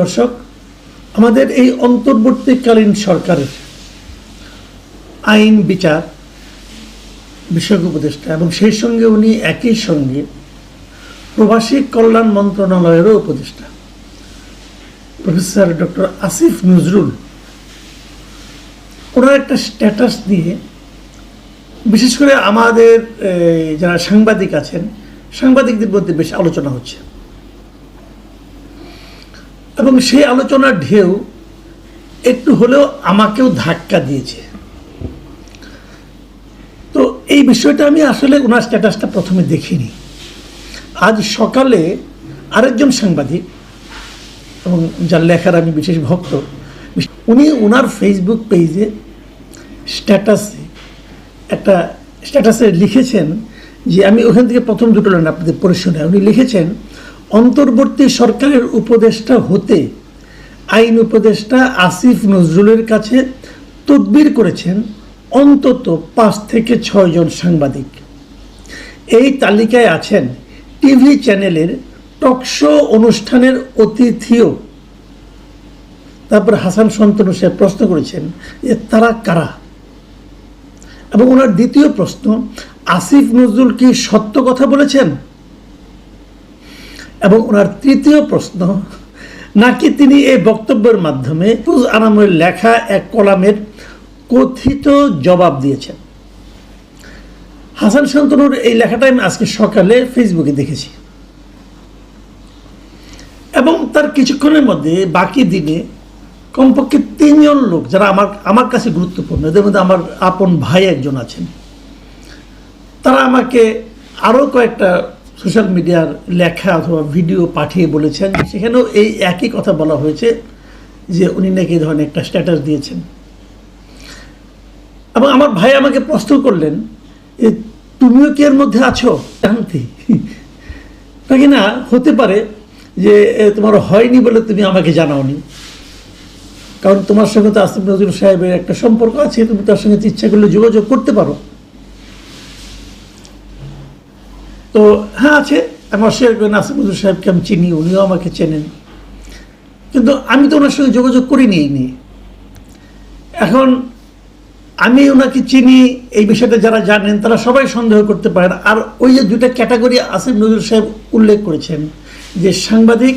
দর্শক, আমাদের এই অন্তর্বর্তীকালীন সরকারের আইন, বিচার বিষয়ক উপদেষ্টা এবং সেই সঙ্গে উনি একই সঙ্গে প্রবাসী কল্যাণ মন্ত্রণালয়েরও উপদেষ্টা। প্রফেসর ডক্টর আসিফ নজরুল, ওনার একটা স্ট্যাটাস দিয়ে, বিশেষ করে আমাদের যারা সাংবাদিক আছেন, সাংবাদিকদের মধ্যে বেশ আলোচনা হচ্ছে। এবং সেই আলোচনার ঢেউ একটু হলেও আমাকেও ধাক্কা দিয়েছে। তো এই বিষয়টা আমি আসলে ওনার স্ট্যাটাসটা প্রথমে দেখিনি। আজ সকালে আরেকজন সাংবাদিক এবং যার লেখার আমি বিশেষ ভক্ত, উনি ওনার ফেসবুক পেজে স্ট্যাটাসে একটা স্ট্যাটাসে লিখেছেন যে, আমি ওখান থেকে প্রথম দুটো লাইন আপনাদের পড়ে উনি লিখেছেন অন্তর্বর্তী সরকারের উপদেষ্টা হতে আইন উপদেষ্টা আসিফ নজরুলের কাছে তদবির করেছেন অন্তত পাঁচ থেকে ছয়জন সাংবাদিক। এই তালিকায় আছেন টিভি চ্যানেলের টকশো অনুষ্ঠানের অতিথিও। তারপর হাসান সন্তনু সাহেব প্রশ্ন করেছেন যে তারা কারা? এবং ওনার দ্বিতীয় প্রশ্ন, আসিফ নজরুল কি সত্য কথা বলেছেন? এবং ওনার তৃতীয় প্রশ্ন, নাকি তিনি এই বক্তব্যের মাধ্যমে ফুজ আনামের লেখা এক কলামের কথিত জবাব দিয়েছেন? হাসান শান্তনুর এই লেখাটা আমি আজকে সকালে ফেসবুকে দেখেছি। এবং তার কিছুক্ষণের মধ্যে বাকি দিনে কমপক্ষে তিনজন লোক, যারা আমার আমার কাছে গুরুত্বপূর্ণ, এদের মধ্যে আমার আপন ভাই একজন আছেন, তারা আমাকে আরও কয়েকটা সোশ্যাল মিডিয়ার লেখা অথবা ভিডিও পাঠিয়ে বলেছেন। সেখানেও এই একই কথা বলা হয়েছে যে উনি নাকি এই ধরনের একটা স্ট্যাটাস দিয়েছেন। এবং আমার ভাই আমাকে প্রশ্ন করলেন যে, তুমিও কি এর মধ্যে আছো? জানতে নাকি না, হতে পারে যে তোমার হয়নি বলে তুমি আমাকে জানাওনি। কারণ তোমার সঙ্গে তো আসিফ নজরুল সাহেবের একটা সম্পর্ক আছে, তুমি তার সঙ্গে ইচ্ছা করলে যোগাযোগ করতে পারো। তো হ্যাঁ আছে। আমি অস্বীকার করি নাসিম নজরুল সাহেবকে আমি চিনি, উনিও আমাকে চেনেন। কিন্তু আমি তো ওনার সঙ্গে যোগাযোগ করিনি এই নিয়ে। এখন আমি ওনাকে চিনি, এই বিষয়টা যারা জানেন, তারা সবাই সন্দেহ করতে পারেন। আর ওই যে দুটা ক্যাটাগরি আসিফ নজরুল সাহেব উল্লেখ করেছেন, যে সাংবাদিক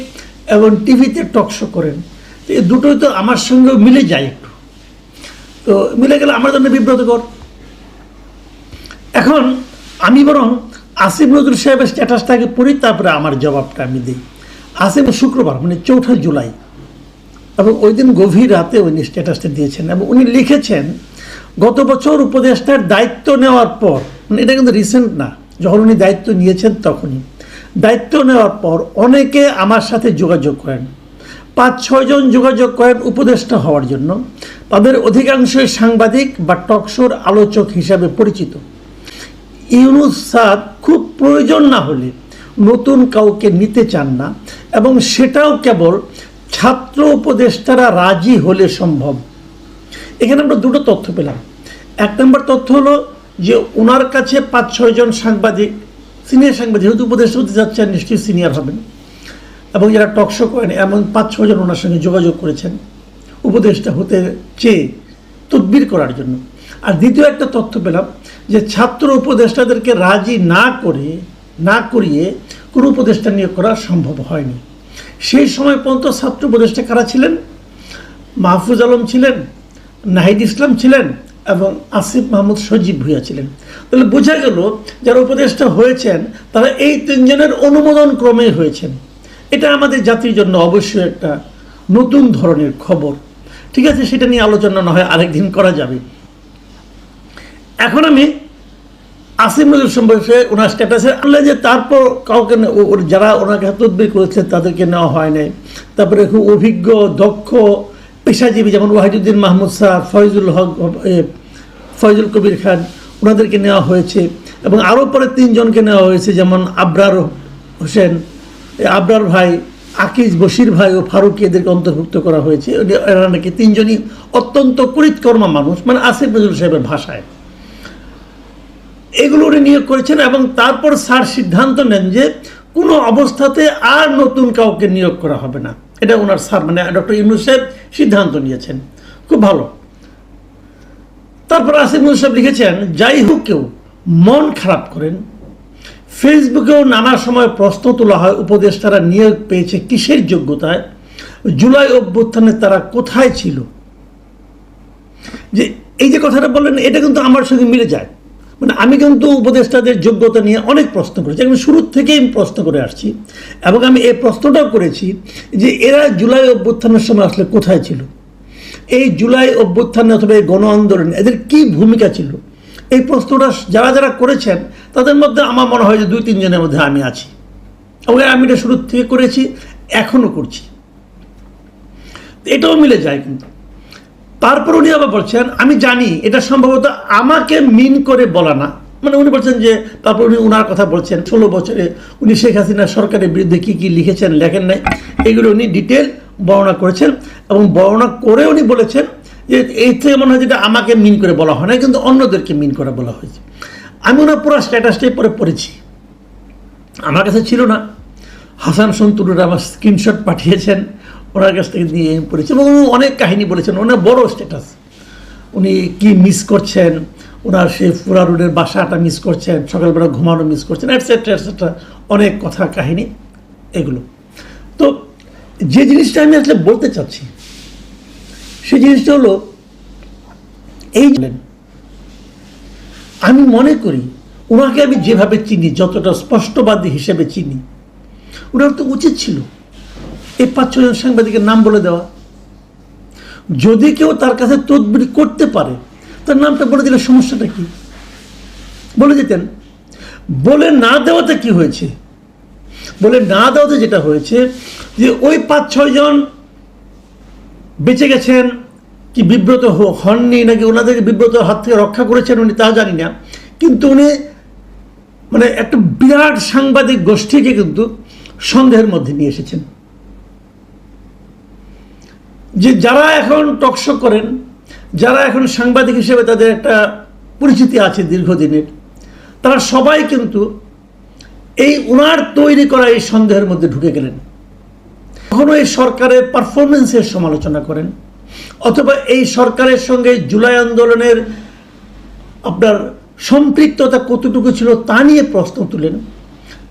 এবং টিভিতে টকশো করেন। তো এই দুটোই তো আমার সঙ্গেও মিলে যায় একটু। তো মিলে গেলে আমার জন্য বিব্রতকর। এখন আমি বরং আসিফ নজরুল সাহেবের স্ট্যাটাসটাকে পড়ি, তারপরে আমার জবাবটা আমি দিই। আসিফ শুক্রবার মানে চৌঠা জুলাই। এবং ওই দিন গভীর রাতে উনি স্ট্যাটাসটা দিয়েছেন এবং উনি লিখেছেন, গত বছর উপদেষ্টার দায়িত্ব নেওয়ার পর মানে এটা কিন্তু রিসেন্ট না, যখন উনি দায়িত্ব নিয়েছেন তখনই, দায়িত্ব নেওয়ার পর অনেকে আমার সাথে যোগাযোগ করেন। পাঁচ ছয়জন যোগাযোগ করেন উপদেষ্টা হওয়ার জন্য। তাদের অধিকাংশই সাংবাদিক বা টকশোর আলোচক হিসাবে পরিচিত। ইউনুস সাদ খুব প্রয়োজন না হলে নতুন কাউকে নিতে চান না এবং সেটাও কেবল ছাত্র উপদেষ্টারা রাজি হলে সম্ভব। এখানে আমরা দুটো তথ্য পেলাম। এক নম্বর তথ্য হলো যে ওনার কাছে পাঁচ ছয়জন সাংবাদিক, সিনিয়র সাংবাদিক, যেহেতু উপদেষ্টা হতে যাচ্ছেন, নিশ্চয়ই সিনিয়র হবেন। এবং যারা টকশো করেন, এমন পাঁচ ছজন ওনার সঙ্গে যোগাযোগ করেছেন উপদেষ্টা হতে চেয়ে তদবির করার জন্য। আর দ্বিতীয় একটা তথ্য পেলাম যে ছাত্র উপদেষ্টাদেরকে রাজি না করে, না করিয়ে কোনো উপদেষ্টা নিয়োগ করা সম্ভব হয়নি। সেই সময় পর্যন্ত ছাত্র উপদেষ্টা কারা ছিলেন? মাহফুজ আলম ছিলেন, নাহিদ ইসলাম ছিলেন এবং আসিফ মাহমুদ সজীব ভুইয়া ছিলেন। তাহলে বোঝা গেল যারা উপদেষ্টা হয়েছেন, তারা এই তিনজনের অনুমোদন ক্রমে হয়েছেন। এটা আমাদের জাতির জন্য অবশ্যই একটা নতুন ধরনের খবর। ঠিক আছে, সেটা নিয়ে আলোচনা না হয়, আরেকদিন করা যাবে। এখন আমি আসিম নজরুল সম্পর্কে ওনার স্ট্যাটাসে আনলেন যে তারপর কাউকে যারা ওনাকে তদবির করেছেন তাদেরকে নেওয়া হয় নাই। তারপরে খুব অভিজ্ঞ, দক্ষ, পেশাজীবী যেমন ওয়াহিদুদ্দিন মাহমুদ শাহ ফয়জুল হক ফয়জুল কবির খান, ওনাদেরকে নেওয়া হয়েছে। এবং আরও পরে তিনজনকে নেওয়া হয়েছে, যেমন আবরার হোসেন আবরার ভাই, আকিজ বশির ভাই ও ফারুকি, এদেরকে অন্তর্ভুক্ত করা হয়েছে। এরা নাকি তিনজনই অত্যন্ত করিতকর্মা মানুষ মানে আসিফ নজরুল সাহেবের ভাষায়। এগুলো উনি নিয়োগ করেছেন এবং তারপর স্যার সিদ্ধান্ত নেন যে কোনো অবস্থাতে আর নতুন কাউকে নিয়োগ করা হবে না। এটা ওনার স্যার মানে ডক্টর ইউনুস সাহেব সিদ্ধান্ত নিয়েছেন। খুব ভালো। তারপর আসিফ সাহেব লিখেছেন, যাই হোক কেউ মন খারাপ করেন। ফেসবুকেও নানা সময় প্রশ্ন তোলা হয়, উপদেষ্টারা নিয়োগ পেয়েছে কিসের যোগ্যতায়? জুলাই অভ্যুত্থানে তারা কোথায় ছিল? যে এই যে কথাটা বললেন, এটা কিন্তু আমার সঙ্গে মিলে যায়। মানে আমি কিন্তু উপদেষ্টাদের যোগ্যতা নিয়ে অনেক প্রশ্ন করেছি। আমি শুরু থেকেই প্রশ্ন করে আসছি এবং আমি এই প্রশ্নটাও করেছি যে এরা জুলাই অভ্যুত্থানের সময় আসলে কোথায় ছিল? এই জুলাই অভ্যুত্থানে অথবা এই গণ আন্দোলনে, এদের কি ভূমিকা ছিল? এই প্রশ্নটা যারা যারা করেছেন, তাদের মধ্যে আমার মনে হয় যে দুই তিনজনের মধ্যে আমি আছি। এবং আমি এটা শুরু থেকে করেছি এখনও করছি। এটাও মিলে যায় কিন্তু। তারপর উনি আবার বলছেন, আমি জানি, এটা সম্ভবত আমাকে মিন করে বলা না। মানে উনি বলছেন যে, তারপর উনি ওনার কথা বলছেন, ষোলো বছরে উনি শেখ হাসিনা সরকারের বিরুদ্ধে কী কী লিখেছেন, লেখেন নাই। এগুলো উনি ডিটেল বর্ণনা করেছেন এবং বর্ণনা করে উনি বলেছেন যে, এই থেকে মনে হয় যেটা আমাকে মিন করে বলা হয় না কিন্তু অন্যদেরকে মিন করে বলা হয়েছে। আমি ওনার পুরো স্ট্যাটাসটাই পরে পড়েছি। আমার কাছে ছিল না। হাসান সন্তুর আমার স্ক্রিনশট পাঠিয়েছেন। ওনার কাছ থেকে নিয়ে পড়েছি এবং উনি অনেক কাহিনী বলেছেন, ওনার বড় স্ট্যাটাস উনি কি মিস করছেন, ওনার সেই ফুরা রোডের বাসাটা মিস করছেন, সকালবেলা ঘুমানো মিস করছেন অ্যাটসেট্রা অ্যাটসেট্রা অনেক কথা, কাহিনী, এগুলো। তো যে জিনিসটা আমি আসলে বলতে চাচ্ছি সেই জিনিসটা হলো, এই আমি মনে করি ওনাকে আমি যেভাবে চিনি, যতটা স্পষ্টবাদী হিসেবে চিনি, ওনার তো উচিত ছিল এই পাঁচ ছজন সাংবাদিকের নাম বলে দেওয়া। যদি কেউ তার কাছে তদবির করতে পারে, তার নামটা বলে দিলে সমস্যাটা কি? বলে দিতেন, বলে না দেওয়াতে কি হয়েছে? বলে না দেওয়াতে যেটা হয়েছে, যে ওই পাঁচ ছয়জন বেঁচে গেছেন, কি বিব্রত হননি, নাকি ওনাদেরকে বিব্রত হাত থেকে রক্ষা করেছেন উনি তা জানি না। কিন্তু উনি মানে একটা বিরাট সাংবাদিক গোষ্ঠীকে কিন্তু সন্দেহের মধ্যে নিয়ে এসেছেন। যে যারা এখন টকশো করেন, যারা এখন সাংবাদিক হিসেবে তাদের একটা পরিচিতি আছে দীর্ঘদিনের, তারা সবাই কিন্তু এই উনার তৈরি করা এই সন্দেহের মধ্যে ঢুকে গেলেন। কখনো এই সরকারের পারফরমেন্সের সমালোচনা করেন, অথবা এই সরকারের সঙ্গে জুলাই আন্দোলনের আপনার সম্পৃক্ততা কতটুকু ছিল তা নিয়ে প্রশ্ন তুলেন।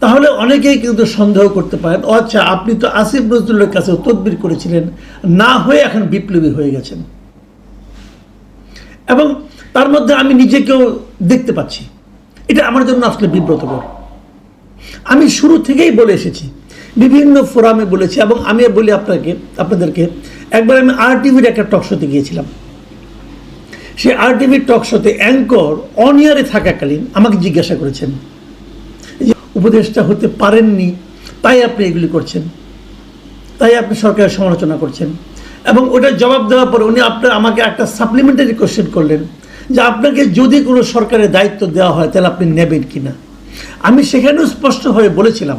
তাহলে অনেকেই কিন্তু সন্দেহ করতে পারেন ও আচ্ছা আপনি তো আসিফ নজরুলের কাছে তদবির করেছিলেন, না হয়ে এখন বিপ্লবী হয়ে গেছেন। এবং তার মধ্যে আমি নিজেকেও দেখতে পাচ্ছি। এটা আমার জন্য আসলে বিব্রতকর। আমি শুরু থেকেই বলে এসেছি, বিভিন্ন ফোরামে বলেছি, এবং আমি বলি আপনাকে, আপনাদেরকে, একবার আমি আর টিভির একটা টক শোতে গিয়েছিলাম। সে আর টিভির টক শোতে অ্যাঙ্কর অনিয়ারে থাকাকালীন আমাকে জিজ্ঞাসা করেছেন উপদেষ্টা হতে পারেননি, তাই আপনি এগুলি করছেন। তাই আপনি সরকারের সমালোচনা করছেন। এবং ওটার জবাব দেওয়ার পর উনি আপনার আমাকে একটা সাপ্লিমেন্টারি কোশ্চেন করলেন যে আপনাকে যদি কোনো সরকারের দায়িত্ব দেওয়া হয়, তাহলে আপনি নেবেন কি না আমি সেখানেও স্পষ্টভাবে বলেছিলাম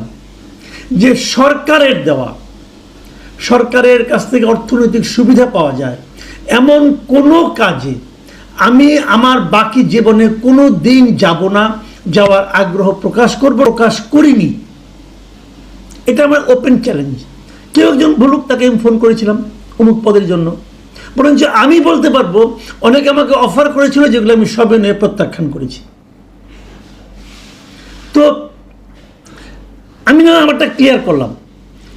যে সরকারের দেওয়া, সরকারের কাছ থেকে অর্থনৈতিক সুবিধা পাওয়া যায়। এমন কোনো কাজে আমি আমার বাকি জীবনে কোনো দিন যাব না। যাওয়ার আগ্রহ প্রকাশ করব, প্রকাশ করিনি। এটা আমার ওপেন চ্যালেঞ্জ কেউ একজন বলুক, তাকে আমি ফোন করেছিলাম অমুক পদের জন্য। বরঞ্চ আমি বলতে পারব, অনেকে আমাকে অফার করেছিল যেগুলো আমি সবে নিয়ে প্রত্যাখ্যান করেছি। তো আমি না আমারটা ক্লিয়ার করলাম।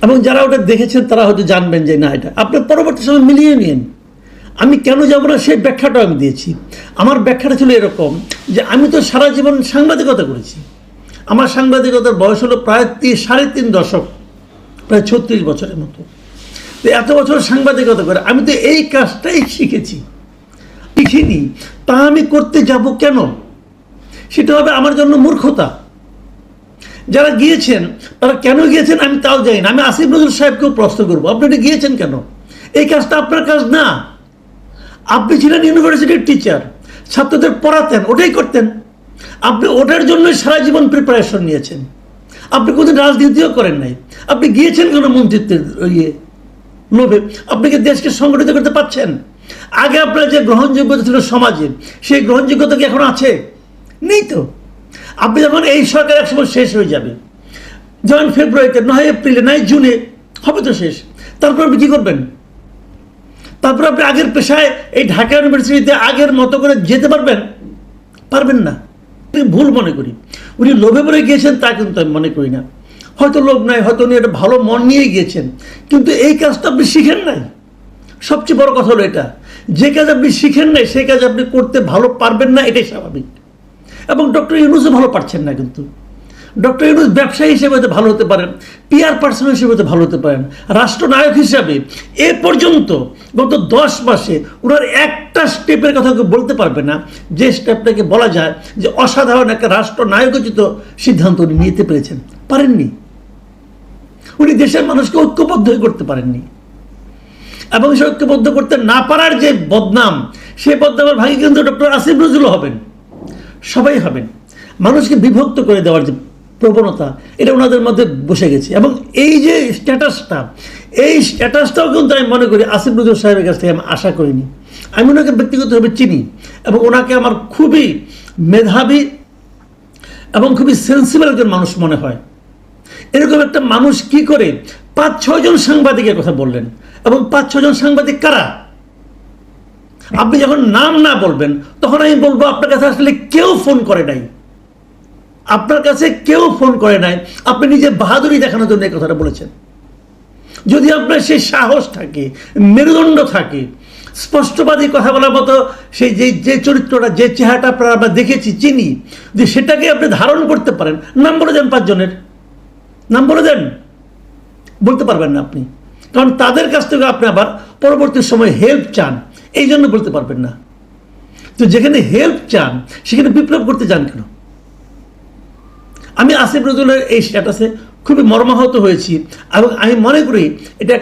এবং যারা ওটা দেখেছেন, তারা হয়তো জানবেন যে না, এটা আপনি পরবর্তী সময় মিলিয়ে নিন আমি কেন যাব না? সেই ব্যাখ্যাটাও আমি দিয়েছি। আমার ব্যাখ্যাটা ছিল এরকম যে আমি তো সারা জীবন সাংবাদিকতা করেছি। আমার সাংবাদিকতার বয়স হলো প্রায় সাড়ে তিন দশক, প্রায় ছত্রিশ বছরের মতো। তো এত বছর সাংবাদিকতা করে আমি তো এই কাজটাই শিখেছি। শিখিনি তা আমি করতে যাব কেন? সেটা হবে আমার জন্য মূর্খতা। যারা গিয়েছেন, তারা কেন গিয়েছেন আমি তাও জানি না। আমি আসিফ নজরুল সাহেবকেও প্রশ্ন করব, আপনি গিয়েছেন কেন? এই কাজটা আপনার কাজ না। আপনি ছিলেন ইউনিভার্সিটির টিচার ছাত্রদের পড়াতেন, ওটাই করতেন। আপনি ওটার জন্যই সারা জীবন প্রিপারেশন নিয়েছেন। আপনি কোনোদিন রাজনীতিও করেন নাই। আপনি গিয়েছেন কোনো মন্ত্রিত্বের ইয়ে লোভে। আপনি কি দেশকে সংগঠিত করতে পারছেন? আগে আপনার যে গ্রহণযোগ্যতা ছিল সমাজে সেই গ্রহণযোগ্যতা কি এখন আছে? নেই তো। আপনি যখন এই সরকার একসময় শেষ হয়ে যাবে যেমন ফেব্রুয়ারিতে, নয় এপ্রিলে, নয় জুনে, হবে তো শেষ। তারপর আপনি কী করবেন? তারপর আপনি আগের পেশায় এই ঢাকা ইউনিভার্সিটিতে আগের মতো করে যেতে পারবেন? পারবেন না। ভুল মনে করি। উনি লোভে পড়ে গিয়েছেন, তা কিন্তু আমি মনে করি না। হয়তো লোভ নাই, হয়তো উনি একটা ভালো মন নিয়ে গিয়েছেন। কিন্তু এই কাজটা আপনি শিখেন নাই। সবচেয়ে বড় কথা হলো এটা। যে কাজ আপনি শিখেন নাই সেই কাজ আপনি করতে ভালো পারবেন না, এটাই স্বাভাবিক। এবং ডক্টর ইউনুসও ভালো পারছেন না কিন্তু। ডক্টর ইউনুস ব্যবসায়ী হিসেবে হয়তো ভালো হতে পারেন পিআর পার্সন হিসেবে হয়তো ভালো হতে পারেন, রাষ্ট্রনায়ক হিসাবে এ পর্যন্ত গত দশ মাসে ওনার একটা স্টেপের কথা কেউ বলতে পারবে না, যে স্টেপটাকে বলা যায় যে অসাধারণ একটা রাষ্ট্রনায়কোচিত সিদ্ধান্ত উনি নিতে পেরেছেন। পারেননি। উনি দেশের মানুষকে ঐক্যবদ্ধ করতে পারেননি। এবং সে ঐক্যবদ্ধ করতে না পারার যে বদনাম সেই বদনামের ভাগে কিন্তু ডক্টর আসিফ নজরুল হবেন। সবাই হবেন। মানুষকে বিভক্ত করে দেওয়ার যে প্রবণতা, এটা ওনাদের মধ্যে বসে গেছে। এবং এই যে স্ট্যাটাসটা, এই স্ট্যাটাসটাও কিন্তু আমি মনে করি আসিফ নজরুল সাহেবের কাছ থেকে আমি আশা করিনি। আমি ওনাকে ব্যক্তিগতভাবে চিনি এবং ওনাকে আমার খুবই মেধাবী এবং খুবই সেন্সিবল একজন মানুষ মনে হয়। এরকম একটা মানুষ কি করে পাঁচ ছজন সাংবাদিকের কথা বললেন এবং পাঁচ ছজন সাংবাদিক কারা? আপনি যখন নাম না বলবেন, তখন আমি বলব আপনার কাছে আসলে কেউ ফোন করে নাই। আপনার কাছে কেউ ফোন করে নাই। আপনি নিজে বাহাদুরি দেখানোর জন্য এই কথাটা বলেছেন। যদি আপনার সেই সাহস থাকে, মেরুদণ্ড থাকে, স্পষ্টবাদী কথা বলার মতো সেই যে যে চরিত্রটা, যে চেহারাটা আপনারা আমরা দেখেছি, চিনি, যে সেটাকে আপনি ধারণ করতে পারেন, নাম বলে দেন পাঁচজনের। নাম বলে দেন। বলতে পারবেন না আপনি। কারণ তাদের কাছ থেকে আপনি আবার পরবর্তী সময় হেল্প চান, এই জন্য বলতে পারবেন না। তো যেখানে হেল্প চান, সেখানে বিপ্লব করতে চান কেন? আমি আসিফ নজরুলের এই স্ট্যাটাসে খুবই মর্মাহত হয়েছি। এবং আমি মনে করি এটা